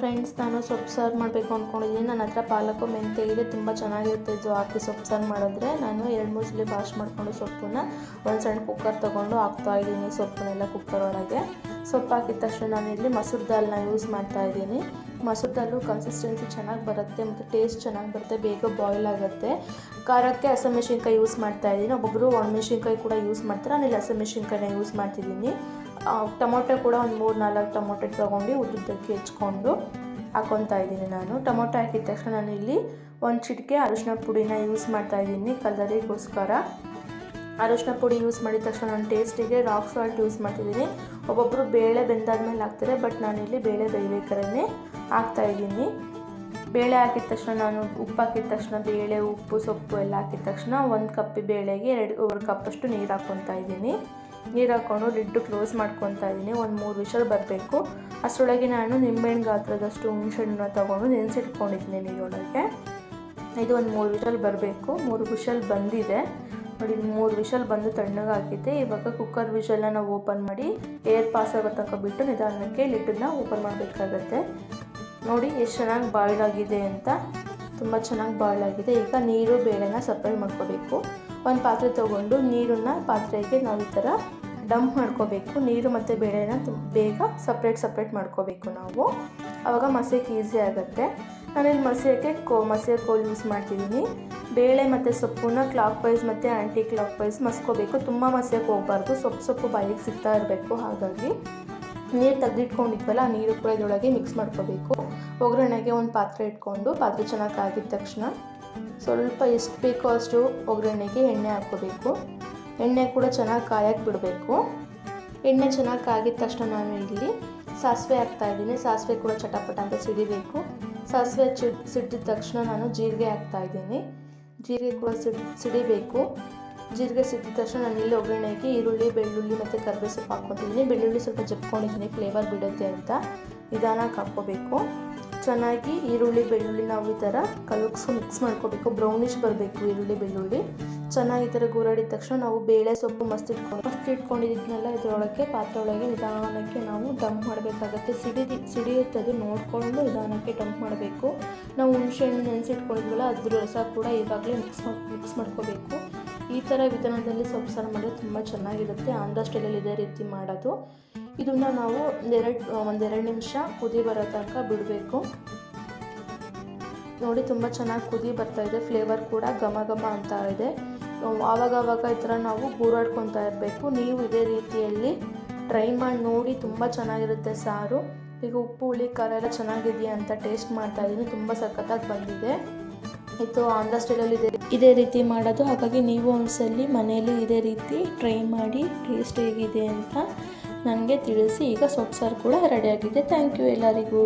Friends ನಾನು ಸೊಪ್ಪು ಸಾರು ಮಾಡಬೇಕು ಅಂದ್ಕೊಂಡಿದ್ದೀನಿ ನನ್ನ ಹತ್ರ ಪಾಲಕು ಮೆಂತೆ ಇದೆ, ತುಂಬ ಚೆನ್ನಾಗಿರುತ್ತೆ ಇದು ಹಾಕಿ ಸೊಪ್ಪು ಸಾರು ಮಾಡಿದ್ರೆ. ನಾನು ಎರಡು ಮೂರು ಸಲ ವಾಶ್ ಮಾಡಿಕೊಂಡು ಸೊಪ್ಪನ್ನ ಒಂದು ಸಣ್ಣ ಕುಕ್ಕರ್ ತೊಗೊಂಡು ಹಾಕ್ತಾ ಇದ್ದೀನಿ ಸೊಪ್ಪನ್ನೆಲ್ಲ ಕುಕ್ಕರ್ ಒಳಗೆ. ಸೊಪ್ಪು ಹಾಕಿದ ತಕ್ಷಣ ನಾನು ಇಲ್ಲಿ ಮೊಸರು ದಾಲ್ನ ಯೂಸ್ ಮಾಡ್ತಾ ಇದ್ದೀನಿ. ಮೊಸರು ದಾಲು ಕನ್ಸಿಸ್ಟೆನ್ಸಿ ಚೆನ್ನಾಗಿ ಬರುತ್ತೆ ಮತ್ತು ಟೇಸ್ಟ್ ಚೆನ್ನಾಗಿ ಬರುತ್ತೆ, ಬೇಗ ಬಾಯ್ಲ್ ಆಗುತ್ತೆ. ಖಾರಕ್ಕೆ ಹಸಿಮೆಣ್ಸಿನ್ಕಾಯಿ ಯೂಸ್ ಮಾಡ್ತಾ ಇದ್ದೀನಿ. ಒಬ್ಬೊಬ್ಬರು ಒಣಮೆಣ್ಸಿನ್ಕಾಯಿ ಕೂಡ ಯೂಸ್ ಮಾಡ್ತಾರೆ. ನಾನು ಇಲ್ಲಿ ಹಸಿಮೆಣ್ಸಿನ್ಕಾಯಿನ ಯೂಸ್ ಮಾಡ್ತಿದ್ದೀನಿ. ಟೊಮೊಟೊ ಕೂಡ ಒಂದು ಮೂರು ನಾಲ್ಕು ಟೊಮೊಟೊ ತೊಗೊಂಡು ಉದ್ದುದ್ದಕ್ಕೆ ಹೆಚ್ಕೊಂಡು ಹಾಕೊತಾ ಇದ್ದೀನಿ ನಾನು. ಟೊಮೊಟೊ ಹಾಕಿದ ತಕ್ಷಣ ನಾನು ಇಲ್ಲಿ ಒಂದು ಚಿಟಿಕೆ ಅರಿಶಿನ ಪುಡಿನ ಯೂಸ್ ಮಾಡ್ತಾ ಇದ್ದೀನಿ ಕಲರಿಗೋಸ್ಕರ. ಅರಿಶಿನ ಪುಡಿ ಯೂಸ್ ಮಾಡಿದ ತಕ್ಷಣ ನಾನು ಟೇಸ್ಟಿಗೆ ರಾಕ್ ಸಾಲ್ಟ್ ಯೂಸ್ ಮಾಡ್ತಿದ್ದೀನಿ ಒಬ್ಬೊಬ್ಬರು ಬೇಳೆ ಬೆಂದಾದ್ಮೇಲೆ ಹಾಕ್ತಾರೆ ಬಟ್ ನಾನಿಲ್ಲಿ ಬೇಳೆ ಬೇಯಬೇಕಾದ್ರೆ ಹಾಕ್ತಾ ಇದ್ದೀನಿ. ಬೇಳೆ ಹಾಕಿದ ತಕ್ಷಣ ನಾನು ಉಪ್ಪು ಹಾಕಿದ ತಕ್ಷಣ ಬೇಳೆ, ಉಪ್ಪು, ಸೊಪ್ಪು ಎಲ್ಲ ಹಾಕಿದ ತಕ್ಷಣ ಒಂದು ಕಪ್ ಬೇಳೆಗೆ ಎರಡು ಎರಡು ಕಪ್ಪಷ್ಟು ನೀರು ಹಾಕ್ಕೊತಾ ಇದ್ದೀನಿ. ನೀರು ಹಾಕ್ಕೊಂಡು ಲಿಡ್ಡು ಕ್ಲೋಸ್ ಮಾಡ್ಕೊತಾ ಇದ್ದೀನಿ. ಒಂದು ಮೂರು ವಿಷಲ್ ಬರಬೇಕು. ಅಷ್ಟರೊಳಗೆ ನಾನು ನಿಂಬೆಹಣ್ಣು ಗಾತ್ರದಷ್ಟು ಹುಣಸೆಹಣ್ಣನ್ನ ತೊಗೊಂಡು ನೆನೆಸಿಟ್ಕೊಂಡಿದ್ದೀನಿ ನೀರೊಳಗೆ. ಇದು ಒಂದು ಮೂರು ವಿಷಲ್ ಬರಬೇಕು. ಮೂರು ವಿಷಲ್ ಬಂದಿದೆ. ನೋಡಿ ಮೂರು ವಿಷಲ್ ಬಂದು ತಣ್ಣಗಾಗಿದೆ ಇವಾಗ ಕುಕ್ಕರ್ ವಿಷಲ್ನ ನಾವು ಓಪನ್ ಮಾಡಿ ಏರ್ ಪಾಸ್ ಆಗೋ ತನಕ ಬಿಟ್ಟು ನಿಧಾನಕ್ಕೆ ಲಿಡ್ಡನ್ನ ಓಪನ್ ಮಾಡಬೇಕಾಗತ್ತೆ. ನೋಡಿ, ಎಷ್ಟು ಚೆನ್ನಾಗಿ ಬಾಯ್ಲಾಗಿದೆ ಅಂತ. ತುಂಬ ಚೆನ್ನಾಗಿ ಬಾಯ್ಲಾಗಿದೆ ಈಗ ನೀರು, ಬೇಳೆನ ಸಪ್ರೇಟ್ ಮಾಡ್ಕೋಬೇಕು. ಒಂದು ಪಾತ್ರೆ ತೊಗೊಂಡು ನೀರನ್ನು ಪಾತ್ರೆಗೆ ನಾವು ಈ ಥರ ಡಂಪ್ ಮಾಡ್ಕೋಬೇಕು. ನೀರು ಮತ್ತು ಬೇಳೆನ ಬೇಗ ಸಪ್ರೇಟ್ ಸಪ್ರೇಟ್ ಮಾಡ್ಕೋಬೇಕು ನಾವು. ಆವಾಗ ಮಸಿಯೋಕ್ಕೆ ಈಸಿ ಆಗುತ್ತೆ. ನಾನಿಲ್ಲಿ ಮಸಿಯೋಕ್ಕೆ ಕೋ ಮಸಿಯ ಕೋಲ್ ಯೂಸ್ ಮಾಡ್ತಿದ್ದೀನಿ ಬೇಳೆ ಮತ್ತು ಸೊಪ್ಪನ್ನ ಕ್ಲಾಕ್ ವೈಸ್ ಮತ್ತು ಆ್ಯಂಟಿ ಕ್ಲಾಕ್ ವೈಸ್ ಮಸ್ಕೋಬೇಕು. ತುಂಬ ಮಸಿಯೋಕ್ಕೆ ಹೋಗಬಾರ್ದು. ಸೊಪ್ಪು ಸೊಪ್ಪು ಬಾಯಿಗೆ ಸಿಗ್ತಾ ಇರಬೇಕು ಹಾಗಾಗಿ. ನೀರು ತೆಗೆದಿಟ್ಕೊಂಡಿದ್ವಲ್ಲ, ನೀರು ಕೂಡ ಇದರೊಳಗೆ ಮಿಕ್ಸ್ ಮಾಡ್ಕೋಬೇಕು. ಒಗ್ಗರಣೆಗೆ ಒಂದು ಪಾತ್ರೆ ಇಟ್ಕೊಂಡು, ಪಾತ್ರೆ ಚೆನ್ನಾಗಿ ಕಾಗಿದ ತಕ್ಷಣ ಸ್ವಲ್ಪ ಎಷ್ಟು ಬೇಕೋ ಅಷ್ಟು ಒಗ್ಗರಣೆಗೆ ಎಣ್ಣೆ ಹಾಕ್ಕೋಬೇಕು. ಎಣ್ಣೆ ಕೂಡ ಚೆನ್ನಾಗಿ ಕಾಯಕ್ಕೆ ಬಿಡಬೇಕು. ಎಣ್ಣೆ ಚೆನ್ನಾಗಿ ಕಾಗಿದ ತಕ್ಷಣ ನಾನು ಇಲ್ಲಿ ಸಾಸಿವೆ ಹಾಕ್ತಾ ಇದ್ದೀನಿ. ಸಾಸಿವೆ ಕೂಡ ಚಟಪಟ ಅಂತ ಸಿಡಿಬೇಕು. ಸಾಸಿವೆ ಚಿಡ್ ಸಿಡಿದ ತಕ್ಷಣ ನಾನು ಜೀರಿಗೆ ಹಾಕ್ತಾ ಇದ್ದೀನಿ. ಜೀರಿಗೆ ಕೂಡ ಸಿಡ್, ಸಿಡಿಬೇಕು. ಜೀರಿಗೆ ಸಿದ್ದ ತಕ್ಷಣ ನಾನು ಇಲ್ಲಿ ಹಾಕಿ ಈರುಳ್ಳಿ, ಬೆಳ್ಳುಳ್ಳಿ ಮತ್ತು ಕರಿಬೇವು ಸೊಪ್ಪು ಹಾಕ್ಕೊತಿದ್ದೀನಿ. ಬೆಳ್ಳುಳ್ಳಿ ಸ್ವಲ್ಪ ಜಪ್ಕೊಂಡಿದ್ದೀನಿ ಫ್ಲೇವರ್ ಬಿಡುತ್ತೆ ಅಂತ ನಿಧಾನಕ್ಕೆ ಹಾಕ್ಕೋಬೇಕು. ಚೆನ್ನಾಗಿ ಈರುಳ್ಳಿ, ಬೆಳ್ಳುಳ್ಳಿ ನಾವು ಈ ಥರ ಕಲಕ್ಸು ಮಿಕ್ಸ್ ಮಾಡ್ಕೋಬೇಕು. ಬ್ರೌನಿಷ್ ಬರಬೇಕು ಈರುಳ್ಳಿ, ಬೆಳ್ಳುಳ್ಳಿ. ಚೆನ್ನಾಗಿ ಈ ಥರ ಗೂರಾಡಿದ ತಕ್ಷಣ ನಾವು ಬೇಳೆ ಸೊಪ್ಪು ಮಸ್ತ್ ಇಟ್ಕೊಂಡು ಮಸ್ತ್ ಇಟ್ಕೊಂಡಿದ್ದನ್ನೆಲ್ಲ ಇದರೊಳಗೆ ಪಾತ್ರೆ ಒಳಗೆ ನಿಧಾನಕ್ಕೆ ನಾವು ಡಂಪ್ ಮಾಡಬೇಕಾಗತ್ತೆ. ಸಿಡಿದು ಸಿಡಿಯುತ್ತೆ ಅದು ನೋಡಿಕೊಂಡು ನಿಧಾನಕ್ಕೆ ಡಂಪ್ ಮಾಡಬೇಕು. ನಾವು ಹುಣಸೆ ಹಣ್ಣು ನೆನೆಸಿಟ್ಕೊಂಡಿದ್ವಲ್ಲ ಅದ್ರ ರಸ ಕೂಡ ಈಗಾಗಲೇ ಮಿಕ್ಸ್ ಮಾಡಿ ಮಿಕ್ಸ್ ಮಾಡ್ಕೋಬೇಕು. ಈ ಥರ ವಿಧಾನದಲ್ಲಿ ಸೊಪ್ಪು ಸಾರು ಮಾಡಿದ್ರೆ ತುಂಬ ಚೆನ್ನಾಗಿರುತ್ತೆ. ಆಂಧ್ರ ಸ್ಟೈಲಲ್ಲಿ ಇದೇ ರೀತಿ ಮಾಡೋದು. ಇದನ್ನು ನಾವು ಒಂದೆರಡು ಒಂದೆರಡು ನಿಮಿಷ ಕುದಿ ಬರೋ ತನಕ ಬಿಡಬೇಕು. ನೋಡಿ ತುಂಬ ಚೆನ್ನಾಗಿ ಕುದಿ ಬರ್ತಾ ಇದೆ. ಫ್ಲೇವರ್ ಕೂಡ ಘಮ ಘಮ ಅಂತ ಇದೆ. ಆವಾಗವಾಗ ಆವಾಗ ಈ ಥರ ನಾವು ಗೂರಾಡ್ಕೊತಾ ಇರಬೇಕು. ನೀವು ಇದೇ ರೀತಿಯಲ್ಲಿ ಟ್ರೈ ಮಾಡಿ ನೋಡಿ ತುಂಬ ಚೆನ್ನಾಗಿರುತ್ತೆ ಸಾರು. ಈಗ ಉಪ್ಪು, ಹುಳಿ, ಖಾರ ಎಲ್ಲ ಚೆನ್ನಾಗಿದೆಯಾ ಅಂತ ಟೇಸ್ಟ್ ಮಾಡ್ತಾ ಇದ್ದೀನಿ ತುಂಬ ಸಖತ್ತಾಗಿ ಬಂದಿದೆ. ಇದು ಆಂಧ್ರ ಸ್ಟೈಲಲ್ಲಿ ಇದೆ. ಇದೇ ರೀತಿ ಮಾಡೋದು. ಹಾಗಾಗಿ ನೀವು ಒಂದ್ಸಲಿ ಮನೆಯಲ್ಲಿ ಇದೇ ರೀತಿ ಟ್ರೈ ಮಾಡಿ, ಟೇಸ್ಟ್ ಹೇಗಿದೆ ಅಂತ ನನಗೆ ತಿಳಿಸಿ. ಈಗ ಸೊಪ್ಪು ಸಾರು ಕೂಡ ರೆಡಿಯಾಗಿದೆ ಥ್ಯಾಂಕ್ ಯು ಎಲ್ಲರಿಗೂ.